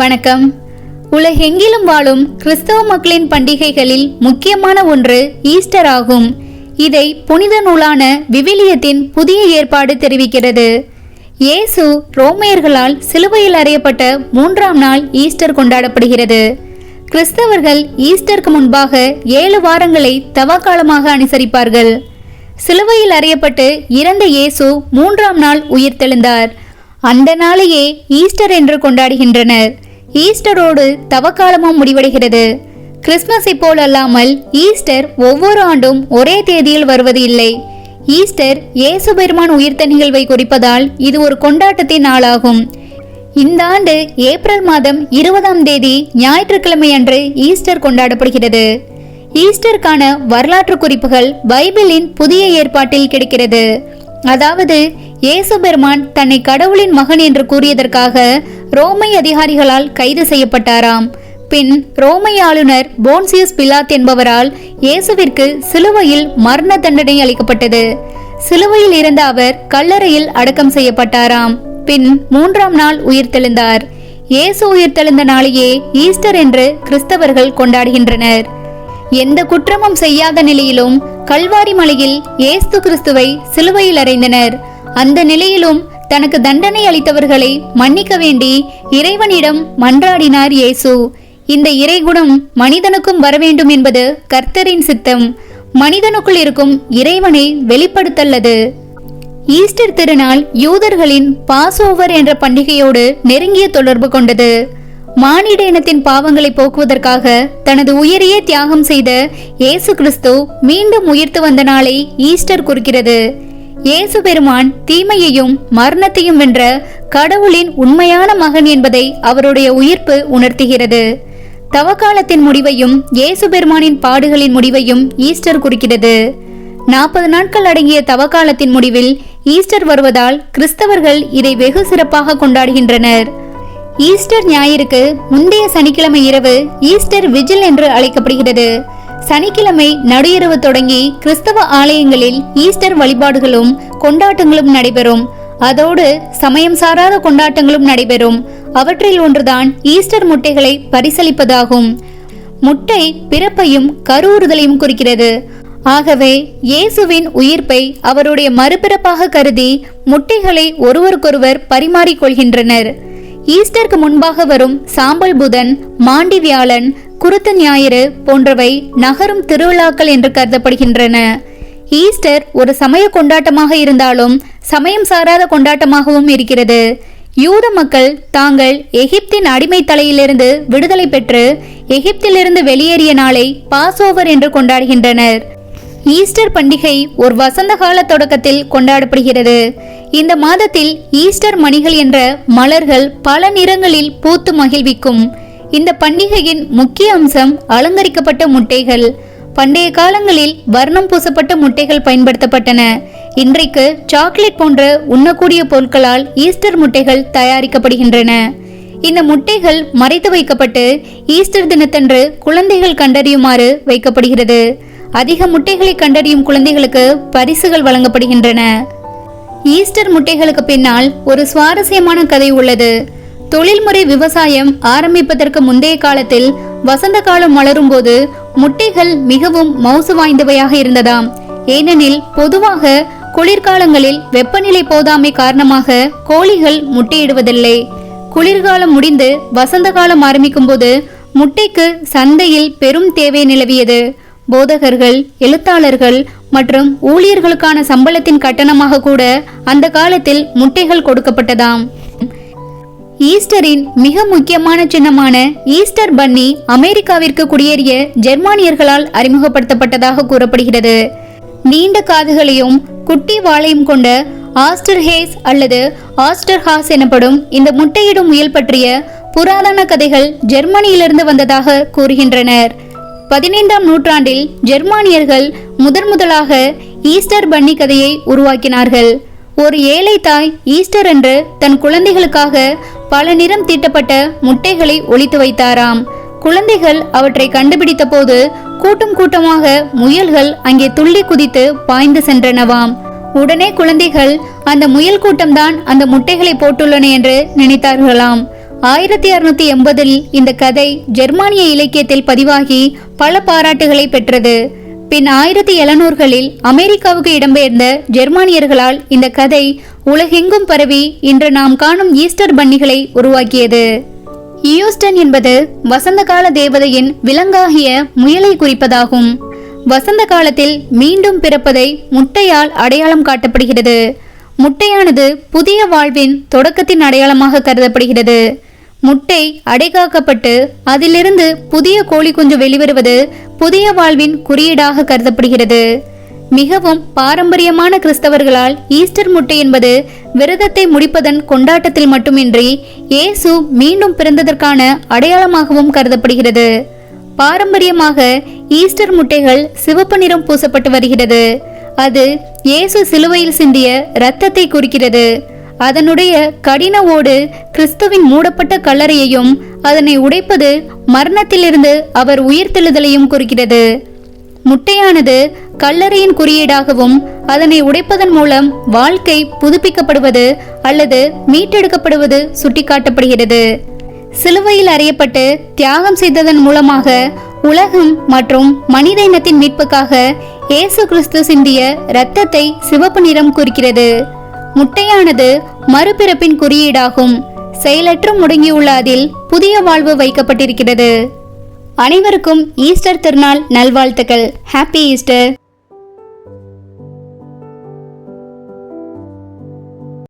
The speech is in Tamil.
வணக்கம். உலகெங்கிலும் வாழும் கிறிஸ்தவ மக்களின் பண்டிகைகளில் முக்கியமான ஒன்று ஈஸ்டர் ஆகும். இதை புனித நூலான விவிலியத்தின் புதிய ஏற்பாடு தெரிவிக்கிறது. இயேசு ரோமையர்களால் சிலுவையில் அறையப்பட்ட மூன்றாம் நாள் ஈஸ்டர் கொண்டாடப்படுகிறது. கிறிஸ்தவர்கள் ஈஸ்டருக்கு முன்பாக ஏழு வாரங்களை தவக்காலமாக அனுசரிப்பார்கள். சிலுவையில் அறையப்பட்டு இறந்த இயேசு மூன்றாம் நாள் உயிர்த்தெழுந்தார். அந்த நாளையே ஈஸ்டர் என்று கொண்டாடுகின்றனர். ஈஸ்டரோடு தவக்காலமும் முடிவடைகிறது. கிறிஸ்மஸை போல் அல்லாமல் ஈஸ்டர் ஒவ்வொரு ஆண்டும் ஒரே தேதியில் வருவது இல்லை. ஈஸ்டர் இயேசு பெருமான் உயிர்த்த நிகழ்வை குறிப்பதால் இது ஒரு கொண்டாட்டத்தின் நாளாகும். இந்த ஆண்டு ஏப்ரல் மாதம் இருபதாம் தேதி ஞாயிற்றுக்கிழமை அன்று ஈஸ்டர் கொண்டாடப்படுகிறது. ஈஸ்டருக்கான வரலாற்று குறிப்புகள் பைபிளின் புதிய ஏற்பாட்டில் கிடைக்கிறது. அதாவது இயேசு பெருமான் தன்னை கடவுளின் மகன் என்று கூறியதற்காக ரோமை அதிகாரிகளால் கைது செய்யப்பட்டாராம். பின் ரோமை ஆளுநர் போன்சியஸ் பிலாத் என்பவரால் இயேசுவிற்கு சிலுவையில் மரண தண்டனை அளிக்கப்பட்டது. சிலுவையில் இருந்த அவர் கல்லறையில் அடக்கம் செய்யப்பட்டாராம். பின் மூன்றாம் நாள் உயிர்த்தெழுந்தார் இயேசு உயிர்த்தெழுந்த நாளையே ஈஸ்டர் என்று கிறிஸ்தவர்கள் கொண்டாடுகின்றனர். எந்த குற்றமும் செய்யாத நிலையிலும் கல்வாரி மலையில் இயேசு கிறிஸ்துவை சிலுவையில் அறைந்தனர். அந்த நிலையிலும் தனக்கு தண்டனை அளித்தவர்களை மன்னிக்க வேண்டி இறைவனிடம் மன்றாடினார் இயேசு. இந்த இறைகுணம் மனிதனுக்கும் வர வேண்டும் என்பது கர்த்தரின் சித்தம். மனிதனுக்குள் இருக்கும் இறைவனை வெளிப்படுத்தல்லது. ஈஸ்டர் திருநாள் யூதர்களின் பாஸ்ஓவர் என்ற பண்டிகையோடு நெருங்கிய தொடர்பு கொண்டது. மானிட இனத்தின் பாவங்களை போக்குவதற்காக தனது உயிரையே தியாகம் செய்த இயேசு கிறிஸ்து மீண்டும் உயிர்த்து வந்த நாளை ஈஸ்டர் குறிக்கிறது. இயேசு பெருமான் தீமையையும் மரணத்தையும் வென்ற கடவுளின் உண்மையான மகன் என்பதை அவருடைய உயிர்ப்பு உணர்த்துகிறது. தவக்காலத்தின் முடிவையும் இயேசு பெருமானின் பாடுகளின் முடிவையும் ஈஸ்டர் குறிக்கிறது. நாற்பது நாட்கள் அடங்கிய தவக்காலத்தின் முடிவில் ஈஸ்டர் வருவதால் கிறிஸ்தவர்கள் இதை வெகு சிறப்பாக கொண்டாடுகின்றனர். ஈஸ்டர் ஞாயிற்கு முந்தைய சனிக்கிழமை இரவு ஈஸ்டர் விஜில் என்று அழைக்கப்படுகிறது. சனிக்கிழமை நடுஇரவு தொடங்கி கிறிஸ்தவ ஆலயங்களில் ஈஸ்டர் வழிபாடுகளும் கொண்டாட்டங்களும் நடைபெறும். அதோடு சமயம் சாராத கொண்டாட்டங்களும் நடைபெறும். அவற்றில் ஒன்றுதான் ஈஸ்டர் முட்டைகளை பரிசளிப்பதாகும். முட்டை பிறப்பையும் கருவுறுதலையும் குறிக்கிறது. ஆகவே இயேசுவின் உயிர்ப்பை அவருடைய மறுபிறப்பாக கருதி முட்டைகளை ஒருவருக்கொருவர் பரிமாறிக்கொள்கின்றனர். ஈஸ்டருக்கு முன்பாக வரும் சாம்பல் புதன் மாண்டி வியாழன் குருத்த ஞாயிறு போன்றவை நகரும் திருவிழாக்கள் என்று கருதப்படுகின்றன. ஈஸ்டர் ஒரு சமய கொண்டாட்டமாக இருந்தாலும் சமயம் சாராத கொண்டாட்டமாகவும் இருக்கிறது. யூத மக்கள் தாங்கள் எகிப்தின் அடிமை தலையிலிருந்து விடுதலை பெற்று எகிப்திலிருந்து வெளியேறிய நாளை பாஸ்ஓவர் என்று கொண்டாடுகின்றனர். ஈஸ்டர் பண்டிகை ஒரு வசந்த கால தொடக்கத்தில் கொண்டாடப்படுகிறது. இந்த மாதத்தில் ஈஸ்டர் மணிகள் என்ற மலர்கள் பல நிறங்களில் பூத்து மகிழ்விக்கும். இந்த பண்டிகையின் முக்கிய அம்சம் அலங்கரிக்கப்பட்ட முட்டைகள். பண்டைய காலங்களில் வர்ணம் பூசப்பட்ட முட்டைகள் பயன்படுத்தப்பட்டன. இன்றைக்கு சாக்லேட் போன்ற உண்ணக்கூடிய பொருட்களால் ஈஸ்டர் முட்டைகள் தயாரிக்கப்படுகின்றன. இந்த முட்டைகள் மறைத்து வைக்கப்பட்டு ஈஸ்டர் தினத்தன்று குழந்தைகள் கண்டறியுமாறு வைக்கப்படுகிறது. அதிக முட்டைகளை கண்டறியும் குழந்தைகளுக்கு பரிசுகள் வழங்கப்படுகின்றன. ஈஸ்டர் முட்டைகளுக்கு பின்னால் ஒரு சுவாரஸ்யமான கதை உள்ளது. தொழில்முறை விவசாயம் ஆரம்பிப்பதற்கு முந்தைய காலத்தில் வசந்த காலம் மலரும் போது முட்டைகள் மிகவும் மவுசு வாய்ந்தவையாக இருந்ததாம். ஏனெனில் பொதுவாக குளிர்காலங்களில் வெப்பநிலை போதாமை காரணமாக கோழிகள் முட்டையிடுவதில்லை. குளிர்காலம் முடிந்து வசந்த காலம் ஆரம்பிக்கும் போது முட்டைக்கு சந்தையில் பெரும் தேவை நிலவியது. போதகர்கள் எழுத்தாளர்கள் மற்றும் ஊழியர்களுக்கான சம்பளத்தின் கட்டணமாக கூட அந்த காலத்தில் முட்டைகள் கொடுக்கப்பட்டதாம். ஈஸ்டரின் மிக முக்கியமான சின்னமான ஈஸ்டர் பன்னி அமெரிக்காவிற்கு குடியேறிய ஜெர்மானியர்களால் அறிமுகப்படுத்தப்பட்டதாக கூறப்படுகிறது. நீண்ட காதுகளையும் குட்டி வாளையும் கொண்ட ஆஸ்டர் ஹேஸ் அல்லது ஆஸ்டர் ஹாஸ் எனப்படும் இந்த முட்டையிடும் முயல் பற்றிய புராதன கதைகள் ஜெர்மனியிலிருந்து வந்ததாக கூறுகின்றனர். பதினைந்தாம் நூற்றாண்டில் ஜெர்மானியர்கள் முதன் முதலாக ஈஸ்டர் பன்னி கதையை உருவாக்கினார்கள். ஒரு ஏழை தாய் ஈஸ்டர் என்று தன் குழந்தைகளுக்காக பல நிறம் தீட்டப்பட்ட முட்டைகளை ஒழித்து வைத்தாராம். குழந்தைகள் அவற்றை கண்டுபிடித்த போது கூட்டம் கூட்டமாக முயல்கள் அங்கே துள்ளி குதித்து பாய்ந்து சென்றனவாம். உடனே குழந்தைகள் அந்த முயல் கூட்டம்தான் அந்த முட்டைகளை போட்டுள்ளன என்று நினைத்தார்களாம். ஆயிரத்தி அறுநூத்தி எண்பதில் இந்த கதை ஜெர்மானிய இலக்கியத்தில் பதிவாகி பல பாராட்டுகளை பெற்றது. பின் ஆயிரத்தி எழுநூறுகளில் அமெரிக்காவுக்கு இடம்பெயர்ந்த ஜெர்மானியர்களால் இந்த கதை உலகெங்கும் பரவி இன்று நாம் காணும் ஈஸ்டர் பன்னிகளை உருவாக்கியது. ஈயோஸ்டன் என்பது வசந்த கால தேவதையின் விலங்காகிய முயலை குறிப்பதாகும். வசந்த காலத்தில் மீண்டும் பிறப்பதை முட்டையால் அடையாளம் காட்டப்படுகிறது. முட்டையானது புதிய வாழ்வின் தொடக்கத்தின் அடையாளமாக கருதப்படுகிறது. முட்டை அடைகாக்கப்பட்டு அதிலிருந்து புதிய கோழி குஞ்சு வெளிவருவது புதிய வாழ்வின் குறியீடாக கருதப்படுகிறது. மிகவும் பாரம்பரியமான கிறிஸ்தவர்களால் ஈஸ்டர் முட்டை என்பது விரதத்தை முடிப்பதன் கொண்டாட்டத்தில் மட்டுமின்றி இயேசு மீண்டும் பிறந்ததற்கான அடையாளமாகவும் கருதப்படுகிறது. பாரம்பரியமாக ஈஸ்டர் முட்டைகள் சிவப்பு நிறம் பூசப்பட்டு வருகிறது. அது இயேசு சிலுவையில் சிந்திய இரத்தத்தை குறிக்கிறது. அதனுடைய கடின ஓடு கிறிஸ்துவின் மூடப்பட்ட கல்லறையையும் அதனை உடைப்பது மரணத்திலிருந்து அவர் உயிர்த்தெழுதலையும் குறிக்கிறது. முட்டையானது கல்லறையின் குறியீடாகவும் அதனை உடைப்பதன் மூலம் வாழ்க்கை புதுப்பிக்கப்படுவது அல்லது மீட்டெடுக்கப்படுவது சுட்டிக்காட்டப்படுகிறது. சிலுவையில் அறியப்பட்டு தியாகம் செய்ததன் மூலமாக உலகம் மற்றும் மனித இனத்தின் மீட்புக்காக இயேசு கிறிஸ்து சிந்திய இரத்தத்தை சிவப்பு நிறம் குறிக்கிறது. முட்டையானது மறுபிறப்பின் குறியீடாகும். செயலற்று முடங்கியுள்ள அதில் புதிய வாழ்வு வைக்கப்பட்டிருக்கிறது. அனைவருக்கும் ஈஸ்டர் திருநாள் நல்வாழ்த்துக்கள். Happy Easter.